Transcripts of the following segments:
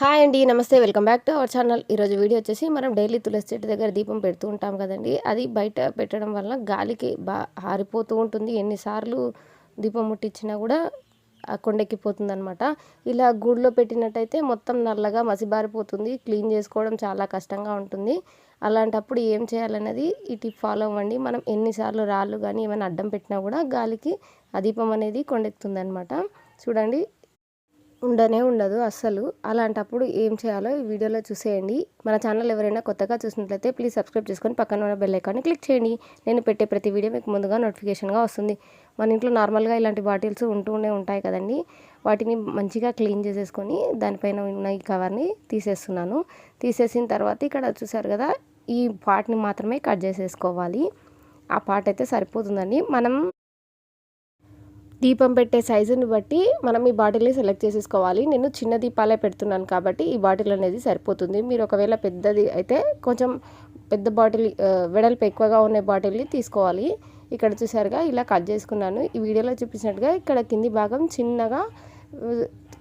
Hi అండి నమస్తే. Welcome back to our channel. ఈరోజు వీడియో వచ్చేసి మనం డైలీ తులసి చెట్టు దగ్గర దీపం పెడుతూ ఉంటాం కదండి. అది బయట పెట్టడం వల్ల గాలికి బా ఆరిపోతూ ఉంటుంది. ఎన్నిసార్లు దీపం ముట్టించినా కూడా ఆ కొండెక్కిపోతుంది అనమాట ఇలా గూడులో పెట్టినట్టయితే మొత్తం నల్లగా మసిబారిపోతుంది. క్లీన్ చేసుకోవడం చాలా కష్టంగా ఉంటుంది. అలాంటప్పుడు ఏం చేయాలన్నది ఈ టిప్ ఫాలో అవ్వండి. మనం ఎన్నిసార్లు రాళ్ళు కానీ ఏమైనా అడ్డం పెట్టినా కూడా గాలికి ఆ దీపం అనేది కొండెక్కుతుంది అనమాట చూడండి ఉండనే ఉండదు అస్సలు. అలాంటప్పుడు ఏం చేయాలో ఈ వీడియోలో చూసేయండి. మన ఛానల్ ఎవరైనా కొత్తగా చూసినట్లయితే ప్లీజ్ సబ్స్క్రైబ్ చేసుకొని పక్కన ఉన్న బెల్ ఐకాన్ని క్లిక్ చేయండి. నేను పెట్టే ప్రతి వీడియో మీకు ముందుగా నోటిఫికేషన్గా వస్తుంది. మన ఇంట్లో నార్మల్గా ఇలాంటి బాటిల్స్ ఉంటూనే ఉంటాయి కదండి. వాటిని మంచిగా క్లీన్ చేసేసుకొని దానిపైన ఉన్న ఈ కవర్ని తీసేస్తున్నాను. తీసేసిన తర్వాత ఇక్కడ చూసారు కదా ఈ పార్ట్ని మాత్రమే కట్ చేసేసుకోవాలి. ఆ పార్ట్ అయితే సరిపోతుందండి. మనం దీపం పెట్టే సైజుని బట్టి మనం ఈ బాటిల్ని సెలెక్ట్ చేసేసుకోవాలి. నేను చిన్న దీపాలే పెడుతున్నాను కాబట్టి ఈ బాటిల్ అనేది సరిపోతుంది. మీరు ఒకవేళ పెద్దది అయితే కొంచెం పెద్ద బాటిల్ వెడల్పు ఎక్కువగా ఉన్న బాటిల్ని తీసుకోవాలి. ఇక్కడ చూసారుగా ఇలా కట్ చేసుకున్నాను. ఈ వీడియోలో చూపించినట్టుగా ఇక్కడ కింది భాగం చిన్నగా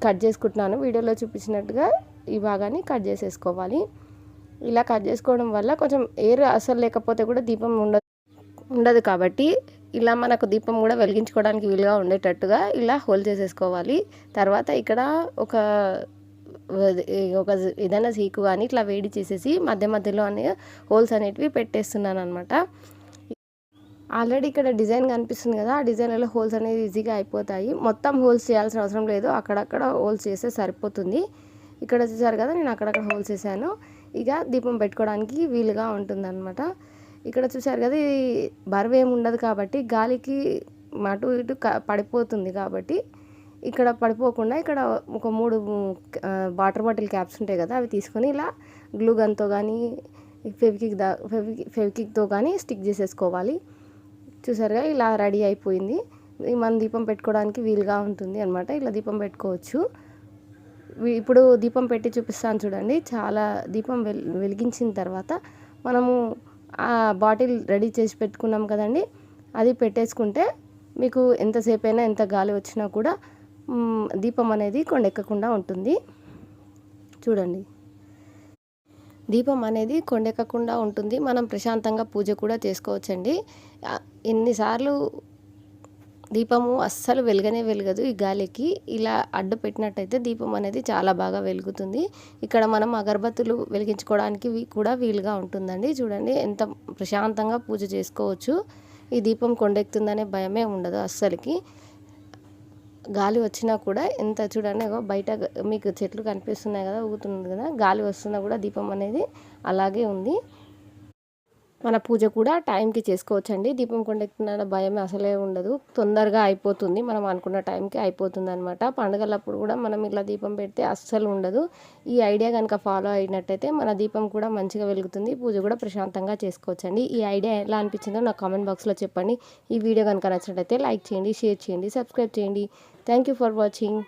కట్ చేసుకుంటున్నాను. వీడియోలో చూపించినట్టుగా ఈ భాగాన్ని కట్ చేసేసుకోవాలి. ఇలా కట్ చేసుకోవడం వల్ల కొంచెం ఎయిర్ అసలు లేకపోతే కూడా దీపం ఉండదు ఉండదు కాబట్టి ఇలా మనకు దీపం కూడా వెలిగించుకోవడానికి వీలుగా ఉండేటట్టుగా ఇలా హోల్ చేసేసుకోవాలి. తర్వాత ఇక్కడ ఒక ఒక ఏదైనా సీకు కానీ ఇట్లా వేడి చేసేసి మధ్య మధ్యలో అనే హోల్స్ అనేటివి పెట్టేస్తున్నాను అనమాట ఆల్రెడీ ఇక్కడ డిజైన్ కనిపిస్తుంది కదా ఆ డిజైన్లో హోల్స్ అనేది ఈజీగా అయిపోతాయి. మొత్తం హోల్స్ చేయాల్సిన అవసరం లేదు అక్కడక్కడ హోల్స్ చేస్తే సరిపోతుంది. ఇక్కడ చూసారు కదా నేను అక్కడక్కడ హోల్స్ చేశాను. ఇక దీపం పెట్టుకోవడానికి వీలుగా ఉంటుంది అనమాట ఇక్కడ చూసారు కదా ఇది బరువు ఏమి ఉండదు కాబట్టి గాలికి అటు ఇటు పడిపోతుంది కాబట్టి ఇక్కడ పడిపోకుండా ఇక్కడ ఒక మూడు వాటర్ బాటిల్ క్యాప్స్ ఉంటాయి కదా అవి తీసుకొని ఇలా గ్లూ గన్తో కానీ ఫెవికిక్ దా ఫెవికి ఫెవికిక్తో కానీ స్టిక్ చేసేసుకోవాలి. చూసారుగా ఇలా రెడీ అయిపోయింది. మన దీపం పెట్టుకోవడానికి వీలుగా ఉంటుంది అనమాట ఇలా దీపం పెట్టుకోవచ్చు. ఇప్పుడు దీపం పెట్టి చూపిస్తాను చూడండి. చాలా దీపం వెలిగించిన తర్వాత మనము ఆ బాటిల్ రెడీ చేసి పెట్టుకున్నాం కదండి. అది పెట్టేసుకుంటే మీకు ఎంతసేపు అయినా ఎంత గాలి వచ్చినా కూడా దీపం అనేది కొండెక్కకుండా ఉంటుంది. చూడండి. దీపం అనేది కొండెక్కకుండా ఉంటుంది. మనం ప్రశాంతంగా పూజ కూడా చేసుకోవచ్చండి. ఎన్నిసార్లు దీపము అస్సలు వెలగనే వెలగదు ఈ గాలికి. ఇలా అడ్డు పెట్టినట్టయితే దీపం అనేది చాలా బాగా వెలుగుతుంది. ఇక్కడ మనం అగరబత్తులు వెలిగించుకోవడానికి కూడా వీలుగా ఉంటుందండి. చూడండి ఎంత ప్రశాంతంగా పూజ చేసుకోవచ్చు. ఈ దీపం కొండెక్కుతుందనే భయమే ఉండదు అస్సలకి. గాలి వచ్చినా కూడా ఎంత చూడండి బయట మీకు చెట్లు కనిపిస్తున్నాయి కదా ఊగుతుంది కదా గాలి వస్తున్నా కూడా దీపం అనేది అలాగే ఉంది. మన పూజ కూడా టైంకి చేసుకోవచ్చండి. దీపం కొండెక్కుతున్న భయం అసలే ఉండదు. తొందరగా అయిపోతుంది. మనం అనుకున్న టైంకి అయిపోతుంది అనమాట పండుగలప్పుడు కూడా మనం ఇలా దీపం పెడితే అస్సలు ఉండదు. ఈ ఐడియా కనుక ఫాలో అయినట్టయితే మన దీపం కూడా మంచిగా వెలుగుతుంది. పూజ కూడా ప్రశాంతంగా చేసుకోవచ్చండి. ఈ ఐడియా ఎలా అనిపించిందో నాకు కామెంట్ బాక్స్లో చెప్పండి. ఈ వీడియో కనుక నచ్చినట్టయితే లైక్ చేయండి షేర్ చేయండి సబ్స్క్రైబ్ చేయండి. Thank you for watching.